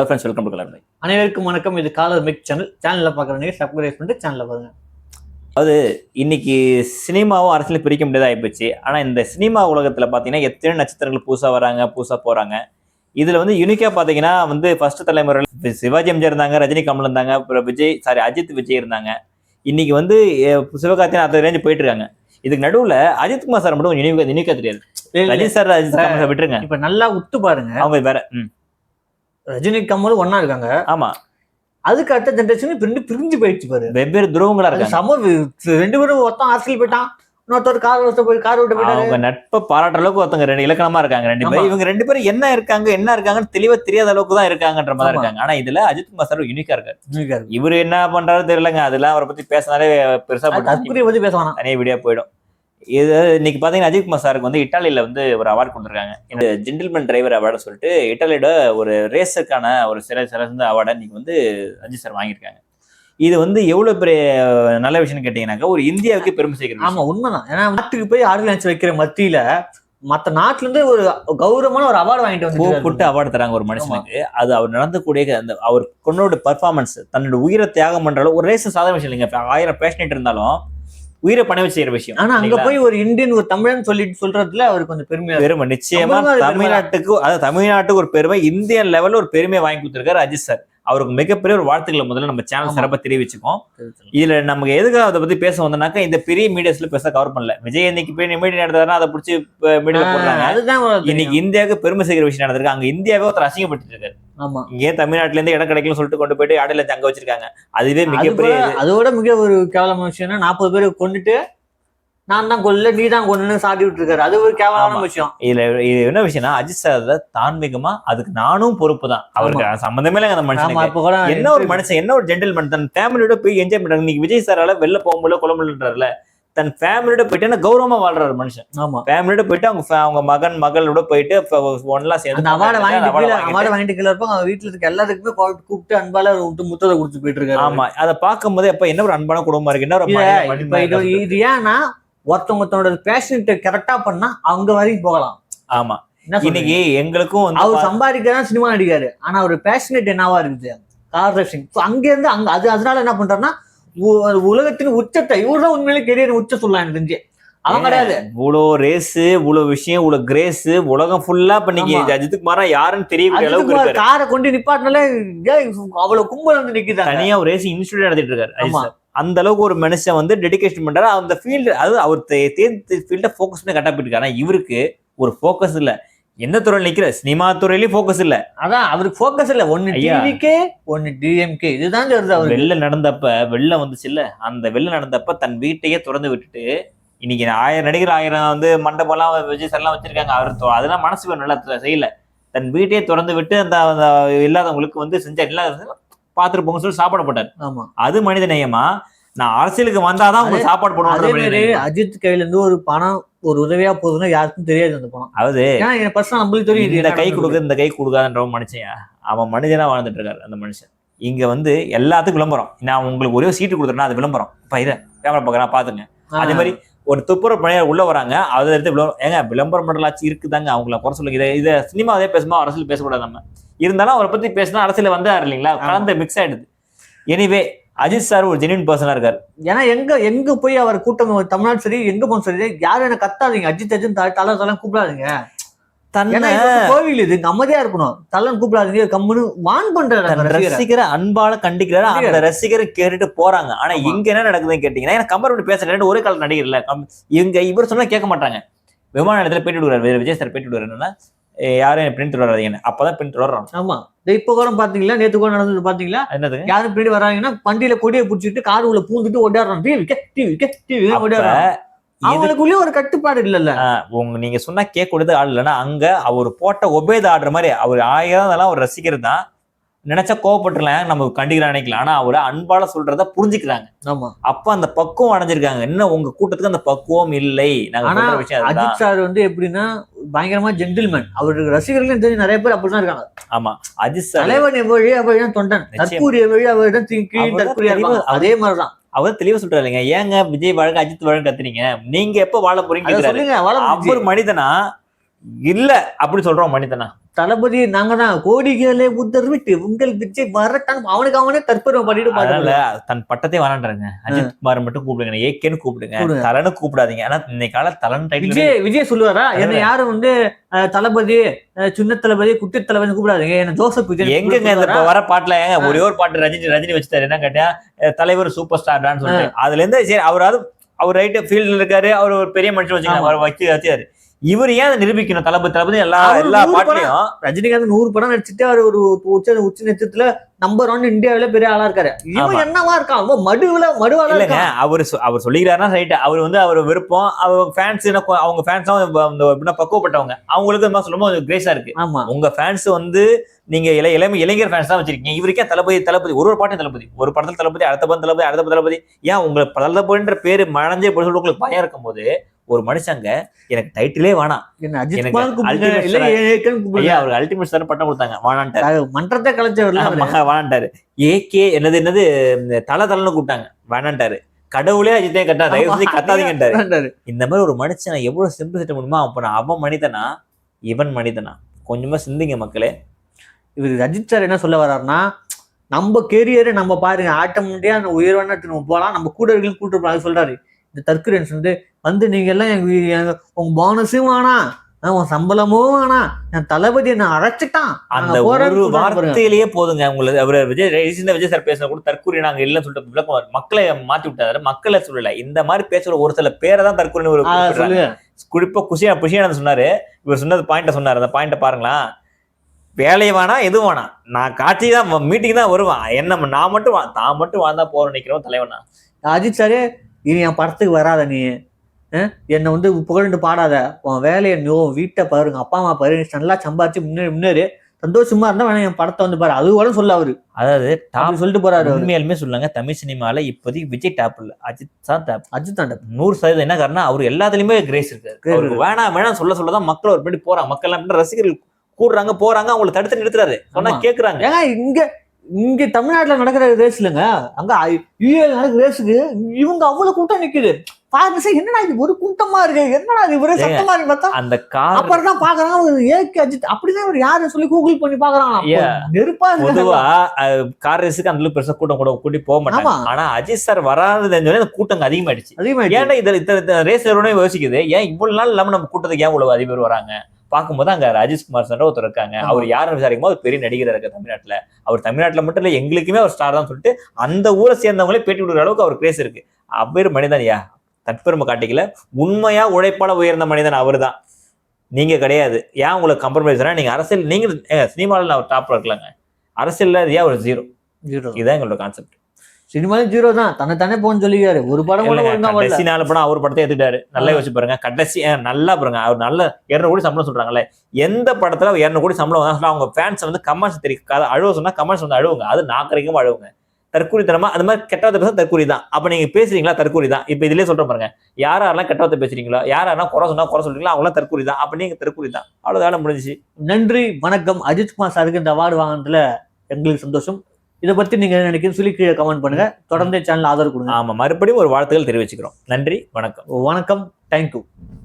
Hello friends welcome to colour அனைவருக்கும் வணக்கம். இது காலர் மிக் சேனல். சேனல்ல பாக்குறவங்க சப்ஸ்கிரைப் பண்ணிட்டு சேனல்ல பாருங்க. இன்னைக்கு சினிமாவும் அரசியலும் பிரிக்க முடியாதா ஆயிப்போச்சு. ஆனா இந்த சினிமா உலகத்துல பாத்தீங்கன்னா எத்தனை நட்சத்திரங்கள் புதுசா வராங்க புதுசா போறாங்க. இதுல வந்து யூனிக்கா பாத்தீங்கன்னா வந்து ஃபர்ஸ்ட் தலைமுறையில் சிவாஜி எம்ஜிஆர் இருந்தாங்க ரஜினி கமல் இருந்தாங்க அப்புறம் விஜய் சாரி அஜித் விஜய் இருந்தாங்க. இன்னைக்கு வந்து அஹ், சிவகார்த்திகேயன் அந்த ரேஞ்சு போயிட்டு இருக்காங்க. இதுக்கு நடுவுல அஜித் குமார் சார் மட்டும் யூனிக்கா யூனிக்கா தெரியாது. ரஜினி சார் விட்டுருங்க. இப்ப நல்லா உத்து பாருங்க. அவங்க வேற ரஜினி கமல் ஒண்ணா இருக்காங்க. ஆமா. அதுக்கு அடுத்த ஜென்ரேஷன் ரெண்டு பிரிஞ்சு போயிடுச்சு பாரு. வெவ்வேறு துருவங்களா இருக்காங்க. சம ரெண்டு பேரும் ஒருத்தன் அரசியல் போயிட்டான் இன்னொருத்தர் கார் வச்சு போய் கார் விட்டு போயிட்டாரு. அவங்க நட்பை பாராட்டுற அளவுக்கு ஒருத்தங்க ரெண்டு இலக்கணமா இருக்காங்க. ரெண்டு பேரும். இவங்க ரெண்டு பேரும் என்ன இருக்காங்க என்ன இருக்காங்கன்னு தெளிவா தெரியாத அளவுக்கு தான் இருக்காங்கன்ற மாதிரி. இருக்காங்க. ஆனா இதுல அஜித் குமார் சார் யூனிக்கா இருக்காரு. இவரு என்ன பண்றாரு தெரியலங்க. அதெல்லாம் அவரை பத்தி பேசினாலே பெருசா பத்தி பேச வேணாம். தனியா வீடியோ போயிடும். இது இன்னைக்கு பாத்தீங்கன்னா அஜித் குமார் சாருக்கு வந்து இட்டாலியில வந்து ஒரு அவார்டு கொடுத்துருக்காங்க. இந்த ஜென்டில்மேன் டிரைவர் அவார்டு சொல்லிட்டு இட்டாலியோட ஒரு ரேஸுக்கான ஒரு சிற சிறந்த அவார்டை இன்னைக்கு வந்து அஜித் சார் வாங்கியிருக்காங்க. இது வந்து எவ்வளவு பெரிய நல்ல விஷயம்னு கேட்டீங்கன்னாக்கா ஒரு இந்தியாவுக்கு பெருமை சேர்க்கிறது ஆமா உண்மைதான். ஏன்னா நாட்டுக்கு போய் ஆர்கனைஸ் வைக்கிற மத்தியில மத்த நாட்டுல இருந்து ஒரு கௌரவமான ஒரு அவார்டு வாங்கிட்டு வந்து கூப்பிட்டு அவார்டு தராங்க ஒரு மனுஷனுக்கு. அது அவர் நடந்தக்கூடிய அந்த அவர் கொண்டோட பர்ஃபார்மன்ஸ் தன்னோட உயிரை தியாகம் அளவு- ஒரு ரேஸ் சாதாரண விஷயம் இல்லைங்க. ஆயிரம் பேஷனேட் இருந்தாலும் உயிரை பணம் வச்சு செய்யற விஷயம் ஆனா அங்க? போய் ஒரு இந்தியன் ஒரு தமிழன் சொல்லிட்டு சொல்றதுல அவர் கொஞ்சம் பெருமையா. பெருமை. நிச்சயமா தமிழ்நாட்டுக்கு அதாவது தமிழ்நாட்டுக்கு ஒரு பெருமை. இந்திய லெவல்ல ஒரு பெருமையை வாங்கி கொடுத்திருக்காரு அஜித் சார் அவருக்கு மிகப்பெரிய ஒரு வாழ்த்துக்களை முதல்ல நம்ம சேனல் ஆமா. சிறப்பா தெரிவிச்சுக்கோம் இதுல நமக்கு எதுக்காக அதை பத்தி பேச வந்தோம்னாக்கா இந்த பெரிய மீடியாஸ்ல பெருசா கவர் பண்ணல. விஜய் இன்னைக்கு போய் மீடியா நடந்தாருன்னா அதை பிடிச்சி மீடியா போடுறாங்க. இன்னைக்கு. இந்தியாவுக்கு பெருமை சேர்க்கிற விஷயம் நடந்திருக்கு. அங்க இந்தியாவே ஒருத்தர் அசிங்கப்பட்டு இருக்காரு. ஆமா. இங்கே தமிழ்நாட்டுல இருந்து இடம் கிடைக்கலன்னு சொல்லிட்டு கொண்டு போயிட்டு இடையில தங்க வச்சிருக்காங்க. அதுவே அது மிகப்பெரிய அதோட மிக ஒரு கேவலமான விஷயம்னா நாற்பது பேரை கொண்டுட்டு நான் தான் கொல்ல நீ தான் கொன்னு சாட்டி விட்டு இருக்காரு அது ஒரு கேவலமான. விஷயம். இதுல இது என்ன விஷயம்னா அஜித் சார் தான்மீகமா அதுக்கு நானும் பொறுப்பு தான். அவருக்கு சம்பந்தமே இல்லைங்க அந்த கூட என்ன ஒரு மனுஷன் என்ன ஒரு ஜென்டில்மேன் தன் ஃபேமிலியோட போய் என்ஜாய் பண்றாங்க இன்னைக்கு விஜய் சாரால வெளில போக முடியல கொள்ள முடியலன்றாருல தன் ஃபேமிலியோட போயிட்டு கௌரவமா வாழ்றாரு மனுஷன். ஆமா. ஃபேமிலியோட போயிட்டு அவங்க அவங்க மகன் மகளோட போயிட்டு ஒன்னா சேர்ந்து அவார்டை வாங்கிட்டு. அவார்டை வாங்கிட்டு கீழே இருப்பாங்க அவங்க வீட்டுல இருக்க எல்லாத்துக்குமே கூப்பிட்டு- அன்பால விட்டு முத்தத்தை கொடுத்து போயிட்டு இருக்காரு. ஆமா. அதை பார்க்கும் போது எப்ப என்ன ஒரு அன்பான குடும்பமா இருக்கு? என்ன இது ஏன்னா ஒருத்தவங்க தன்னோட பேஷன்ட்ட கரெக்டா பண்ணா அவங்க வரைக்கும் போகலாம். ஆமா? இன்னைக்கு எங்களுக்கும் அவர் சம்பாதிக்கதான் சினிமா நடிகாரு. ஆனா ஒரு பேஷனேட் என்னவா இருக்குது கார் ரேசிங் அங்க இருந்து அங்க அது அதனால என்ன பண்றாருன்னா உலகத்தின் உச்சத்தை இவர்தான் உண்மையிலே கெரியர் உச்ச சொல்லலாம் எனக்கு தெரிஞ்சு. அவன் கிடையாது. இவ்வளோ ரேஸ் இவ்வளவு விஷயம் இவ்வளவு கிரேஸ் உலகம் ஃபுல்லா இப்ப நீங்க ஆமா. அஜித்துக்கு மாறா யாருன்னு தெரியக்கூடிய அளவுக்கு காரை கொண்டு நிப்பாட்டினால அவ்வளவு கும்பல் வந்து நிக்குதாங்க தனியா ஒரு ரேசிங் இன்ஸ்டியூட் நடத்திட்டு இருக்காரு அஜித். அந்த அளவுக்கு ஒரு மனுஷன் வந்து டெடிகேஷன் பண்றாரு. அந்த ஃபீல்டு அது அவர் தேர்ந்து ஃபீல்ட ஃபோக்கஸ் பண்ணி கரெக்டா போயிட்டு இவருக்கு ஒரு ஃபோக்கஸ் இல்ல. எந்த துறையில நிக்கிற? சினிமா துறையிலயும் ஃபோக்கஸ் இல்ல. அதான் அவருக்கு ஃபோக்கஸ் இல்ல. ஒன்னு ஐயா. டிவிக்கே ஒன்னு டிஎம்கே இதுதான் வருது அவருக்கு. வெள்ள நடந்தப்ப வெள்ளம் வந்துச்சு இல்ல அந்த வெள்ளம் நடந்தப்ப தன் வீட்டையே திறந்து விட்டுட்டு இன்னைக்கு ஆயிரம் நடிகர் ஆயிரம் வந்து மண்டபம்லாம் விஜய் சார்லாம் வச்சிருக்காங்க. அவர் அதெல்லாம் மனசு நல்லா செய்யல. தன் வீட்டையே திறந்து விட்டு அந்த அந்த இல்லாதவங்களுக்கு வந்து செஞ்ச இல்லாத பார்த்துட்டு போங்க சொல்லி சாப்பாடு போட்டார். ஆமா. அது மனித நேயமா? நான் அரசியலுக்கு வந்தாதான் உங்களுக்கு சாப்பாடு மாதிரி அஜித் கையில இருந்து ஒரு பணம் ஒரு உதவியா போகுதுன்னா யாருக்கும் தெரியாது அந்த பணம். அதாவது என் பர்சனல் நம்மளுக்கு தெரியும் இந்த கை. கொடுக்க இந்த கை கொடுக்காதுன்ற மனுஷன் அவன் மனிதனா வாழ்ந்துட்டு இருக்காரு அந்த மனுஷன். இங்க வந்து எல்லாத்துக்கும் விளம்பரம். நான் உங்களுக்கு ஒரே சீட்டு கொடுத்துறேன்னா அது விளம்பரம். இப்ப இதை கேமரா பார்க்கறேன் பாத்துங்க. அதே மாதிரி ஒரு துப்புரவு பணியாளர் உள்ள வராங்க அதை எடுத்து விளம்பரம் ஏங்க விளம்பரம் பண்ணலாச்சு இருக்குதாங்க அவங்கள குறை சொல்லுங்க. இதை இதை சினிமா அதே பேசுமா அரசியல் பேசக்கூடாது நம்ம. இருந்தாலும் அவரை பத்தி பேசினா அரசியல் வந்தாரு இல்லைங்களா? கலந்து மிக்ஸ் ஆயிடுது. எனிவே அஜித் சார் ஒரு ஜெனியூன் பர்சனா இருக்காரு. ஏன்னா எங்க எங்க போய் அவர் கூட்டம் தமிழ்நாடு சரி எங்க போன சரி யாரும் என்ன கத்தாதீங்க. அஜித் அஜித் தலை தலை கூப்பிடாதீங்க. தன்னை கோவில் இது. அமைதியா இருக்கணும். தலன் கூப்பிடாதீங்க கம்முன்னு வான் பண்றாரு ரசிகரை. அன்பால கண்டிக்கிறாரு. அந்த. ரசிகரை கேட்டுட்டு போறாங்க. ஆனா. இங்க என்ன நடக்குதுன்னு கேட்டீங்கன்னா ஏன்னா கம்பேர் பண்ணி பேசுற ரெண்டு ஒரே கால நடிகர் இல்ல இவங்க இவர் சொன்னா கேட்க மாட்டாங்க. விமான நிலையத்துல பேட்டி விடுவார் வேற விஜய் சார் பேட்டி "ஏய், யாரும் பிரிண்ட் தொடராதீங்க அப்பதான் பிரிண்ட் தொடர்றோம் ஆமா இப்ப கூட பாத்தீங்களா? நேத்து கூட நடந்தது பாத்தீங்களா? என்னதுங்க யாரும் பின்னாடி வராங்கன்னா வண்டியில கொடியை பிடிச்சிட்டு கார் உள்ள பூந்துட்டு ஓடிடுறோம் டிவி டிவி டிவி இது அவங்களுக்குள்ளேயும் ஒரு கட்டுப்பாடு இல்லல்ல. உங்க நீங்க சொன்னா கேட்க கூடாது ஆள் இல்லைன்னா அங்க அவர் போட்ட ஒபேத ஆடுற மாதிரி அவர் ஆயிரம் அதெல்லாம் ஒரு ரசிகர் தான் நினைச்சா கோவப்பட்டுலாம் நம்ம கண்டிக்கலாம் நினைக்கலாம் ஆனா அவரை அன்பால சொல்றத புரிஞ்சுக்கிறாங்க. ஆமா. அப்ப அந்த பக்குவம் அடைஞ்சிருக்காங்க. என்ன உங்க கூட்டத்துக்கு அந்த பக்குவம் இல்லை? அஜித் சார் வந்து எப்படின்னா பயங்கரமா ஜென்டில்மேன் அவருக்கு ரசிகர்களும் தெரிஞ்சு நிறைய பேர் அப்படிதான் இருக்காங்க. ஆமா. அஜித் சார் தலைவன் எவ்வழி அவழிதான் தொண்டன். நிச்சயம். தற்கூரி எவ்வழி அவழிதான் கீழ் அவர்தான் தற்கூரியா அதே மாதிரிதான். அவர் தெளிவா சொல்றாரு இல்லைங்க. ஏங்க விஜய் வழக்கு அஜித் வழக்கு கத்துறீங்க? நீங்க எப்ப வாழ போறீங்க. அவர் மனிதனா? இல்ல அப்படி சொல்றோம் மனிதனா? தளபதி நாங்க தான் கோடிகளே உத்தரவிட்டு உங்கள் விஜய் வரட்டான் அவனுக்கு அவனே தற்பெருமை பண்ணிட்டு பாட்டு தன் பட்டத்தை வேணான்றாங்க. அஜித் குமார் மட்டும் கூப்பிடுங்க. ஏகேன்னு கூப்பிடுங்க. கூப்பிடுங்க. தலன்னு கூப்பிடாதீங்க. ஆனா இன்னைக்கு கால தலன் டைட்டில் விஜய் விஜய் சொல்லுவாரா? என்ன யாரும் வந்து தளபதி சின்ன தளபதி குட்டி தளபதி கூப்பிடாதீங்க. என்ன ஜோசப் விஜய் எங்கங்க இந்த வர பாட்டுல? ஏங்க ஒரே ஒரு பாட்டு ரஜினி ரஜினி வச்சுட்டாரு. என்ன கேட்டா தலைவர் சூப்பர் ஸ்டார்டான்னு சொல்லிட்டு. அதுல இருந்து சரி அவராவது அவர் ரைட்டு ஃபீல்ட்ல இருக்காரு. அவர் ஒரு பெரிய மனுஷன். அவர் வச்சு வச்சாரு. இவர் ஏன் அதை நிரூபிக்கணும்? தளபதி தளபதி எல்லா எல்லா பாட்டுலயும் ரஜினிகாந்த் நூறு படம் நடிச்சுட்டு அவர் ஒரு உச்ச உச்ச நட்சத்திரத்துல நம்பர் ஒன் இந்தியாவில பெரிய ஆளா இருக்காரு. இவன். என்னவா இருக்கான்? அவன் மடுவுல மடுவாளா இல்லைங்க அவர் அவர் சொல்லிக்கிறாருன்னா ரைட் அவர் வந்து அவர் விருப்பம் அவர் ஃபேன்ஸ் அவங்க ஃபேன்ஸும் எப்படின்னா பக்குவப்பட்டவங்க. அவங்களுக்கு இந்த மாதிரி சொல்லும்போது கிரேஸா இருக்கு. ஆமா. உங்க ஃபேன்ஸ் வந்து நீங்க இளை இளமை இளைஞர் ஃபேன்ஸ் தான் வச்சிருக்கீங்க. இவருக்கே தளபதி தளபதி ஒரு ஒரு பாட்டும் தளபதி. ஒரு படத்துல தளபதி அடுத்த படம் தளபதி அடுத்த படம் தளபதி. ஏன் உங்க தளபதின்ற பேரு மழஞ்சே போய் உங்களுக்கு பயம் இருக்கும்போது ஒரு மனுஷங்க எனக்கு டைட்டிலே வேணாம். அவர் அல்டிமேட் ஸ்டார் பட்டம் கொடுத்தாங்க. வானான்ட்டாரு அது மன்றத்தை. ஆமா, வேணான்ட்டாரு. ஏகே என்னது என்னது தல தலன்னு கூப்பிட்டாங்க. வேணான்ட்டாரு. கடவுளே அஜித்தே கட்டா தயவு செஞ்சு கத்தாதீங்கன்றாரு. இந்த மாதிரி ஒரு மனுஷனை எவ்வளவு சிம்பிள் திட்ட முடியுமோ அப்ப நான் அவன் மனிதனா? இவன் மனிதனா? கொஞ்சமா சிந்திங்க மக்களே. இவர் அஜித் சார் என்ன சொல்ல வர்றாருன்னா நம்ம கெரியரை நம்ம பாருங்க ஆட்டோமேட்டிக்கா அந்த உயர்வான நம்ம போகலாம். நம்ம கூட இருக்கணும் கூட்டு போகலாம். சொல்றாரு. இந்த தற்கொலைன்னு வந்து வந்து நீங்க எல்லாம் எங்க வீ- எங்க- உங்க போனஸும் வேணாம். உன் சம்பளமும் வேணாம். என் தளபதி என்ன அழைச்சிட்டான். அந்த ஒரு. வார்த்தையிலேயே போதுங்க. உங்களுக்கு அவர் விஜய் ரீசெண்டா விஜய் சார் பேசின கூட தற்கூரி நாங்க இல்லைன்னு சொல்லிட்டு விளக்கம் மக்களை மாத்தி விட்டாரு. மக்களை சொல்லல. இந்த மாதிரி பேசுற ஒரு சில பேரை தான் தற்கூரின்னு ஒரு குறிப்பா குஷியா குஷியானந்த் சொன்னாரு. இவர் சொன்னது பாயிண்ட சொன்னாரு. அந்த பாயிண்ட பாருங்களா. வேலையை வேணாம் எதுவும் வேணாம் நான் காட்சி தான் மீட்டிங் தான் வருவான். என்ன நான் மட்டும் வா- தான் மட்டும் வாழ்ந்தா போற நிக்கிறோம் தலைவனா? அஜித் சாரே இனி என் படத்துக்கு வராத நீ. என்னை வந்து புகழ்ந்து பாடாத உன் வேலையை நீ உன் வீட்டை பாருங்க அப்பா அம்மா பாரு நல்லா சம்பாதிச்சு முன்னேறி முன்னேறி. சந்தோஷமா இருந்தா வேணா என் படத்தை வந்து பாரு. அது கூட சொல்ல அவரு. அதாவது டாப் சொல்லிட்டு போறாரு. உண்மையாலுமே சொல்லுங்க தமிழ் சினிமால இப்போதைக்கு விஜய் டாப் இல்ல அஜித் தான் டாப் அஜித் தாண்ட நூறு சதவீதம் என்ன காரணம் அவர் எல்லாத்துலயுமே கிரேஸ் இருக்காரு அவருக்கு வேணாம் வேணாம் சொல்ல சொல்லதான் மக்கள் ஒரு பின்னாடி போறாங்க. மக்கள் எல்லாம் ரசிகர்கள் கூடுறாங்க போறாங்க அவங்களை தடுத்து நிறுத்துறாரு. சொன்னா. கேக்குறாங்க. ஏங்க இங்க இங்க தமிழ்நாட்டுல நடக்கிற ரேஸ் இல்லைங்க. அங்க யூஏல நடக்கிற ரேஸுக்கு இவங்க அவ்வளவு கூட்டம் நிக்குது. பாருங்க சார் என்னடா இது? ஒரு கூட்டமா இருக்கு என்னடா இது? ஒரே சத்தமா இருக்கு பார்த்தா? அந்த கார் அப்புறம் தான் பாக்குறாங்க ஒரு ஏகே அஜித். அப்படிதான் இவர் யாரு சொல்லி கூகுள் பண்ணி பாக்குறாங்க. நெருப்பா பொதுவா கார் ரேஸுக்கு அந்த பெருசா கூட்டம் கூட கூட்டி போக மாட்டாங்க. ஆனா அஜித் சார் வராது அந்த கூட்டம் அதிகமாயிடுச்சு. அதிகமாயிடுச்சு. ஏன்டா இதுல ரேஸ் யோசிக்குது. ஏன் இவ்வளவு நாள் இல்லாம நம்ம கூட்டத்துக்கு ஏன் இவ்வளவு அதிக பேர் வராங்க? பார்க்கும்போது அங்க ராஜேஷ் குமார் சார் ஒருத்தர் இருக்காங்க. அவர் யாருன்னு விசாரிக்கும் போது பெரிய நடிகர் இருக்கு தமிழ்நாட்டுல. அவர் தமிழ்நாட்டுல மட்டும் இல்ல எங்களுக்குமே அவர் ஸ்டார் தான் சொல்லிட்டு அந்த ஊரை சேர்ந்தவங்களே பேட்டி கொடுக்குற அளவுக்கு அவர் கிரேஸ் இருக்கு. அவ்வேறு மனிதன் யா? தற்பெருமை காட்டிக்கல. உண்மையா உழைப்பால உயர்ந்த மனிதன் அவர்தான். நீங்க கிடையாது. ஏன் உங்களுக்கு கம்ப்ரமைஸ் நீங்க அரசியல் நீங்க சினிமாவில் அவர் டாப்ல இருக்கலாங்க. அரசியல்ல ஏன் ஒரு ஜீரோ ஜீரோ இதுதான் எங்களோட கான்செப்ட் சினிமாலும் ஜீரோ தான். தன்னை தானே போன்னு சொல்லிக்காரு ஒரு படம் கடைசி நாலு படம் அவர் படத்தை எடுத்துட்டாரு. நல்லா யோசிச்சு பாருங்க. கடைசி நல்லா பாருங்க. அவர் நல்ல இருநூறு கோடி சம்பளம் சொல்றாங்கல்ல. எந்த படத்துல அவர் இருநூறு கோடி சம்பளம் அவங்க ஃபேன்ஸ் வந்து கமெண்ட்ஸ் தெரியும் அழுவ சொன்னா கமெண்ட்ஸ் வந்து அழுவுங்க. அது நாக்கரைக்கும் அழுவுங்க. தற்கூரித்தனமா அந்த மாதிரி கெட்டவத்தை பேச தற்கூரி தான் அப்ப நீங்க பேசுறீங்களா தற்கூரி தான் இப்ப இதுலயே சொல்றேன் பாருங்க. யார் யாரெல்லாம் கெட்டவத்தை பேசுறீங்களோ யார் யாரெல்லாம் குறை சொன்னா குறை சொல்றீங்களோ அவங்களாம் தற்கூரி தான் அப்ப நீங்க தற்கூரி தான் அவ்வளவு வேலை முடிஞ்சுச்சு. நன்றி வணக்கம். அஜித் குமார் சாருக்கு இந்த அவார்டு வாங்கினதுல எங்களுக்கு சந்தோஷம். இதை பத்தி நீங்க என்ன நினைக்கிறீங்க சொல்லி கீழே கமெண்ட் பண்ணுங்க. தொடர்ந்து சேனல் ஆதரவு கொடுங்க. ஆமா மறுபடியும் ஒரு வாழ்த்துக்கள் தெரிவிச்சுக்கிறோம். நன்றி வணக்கம். வணக்கம். தேங்க்யூ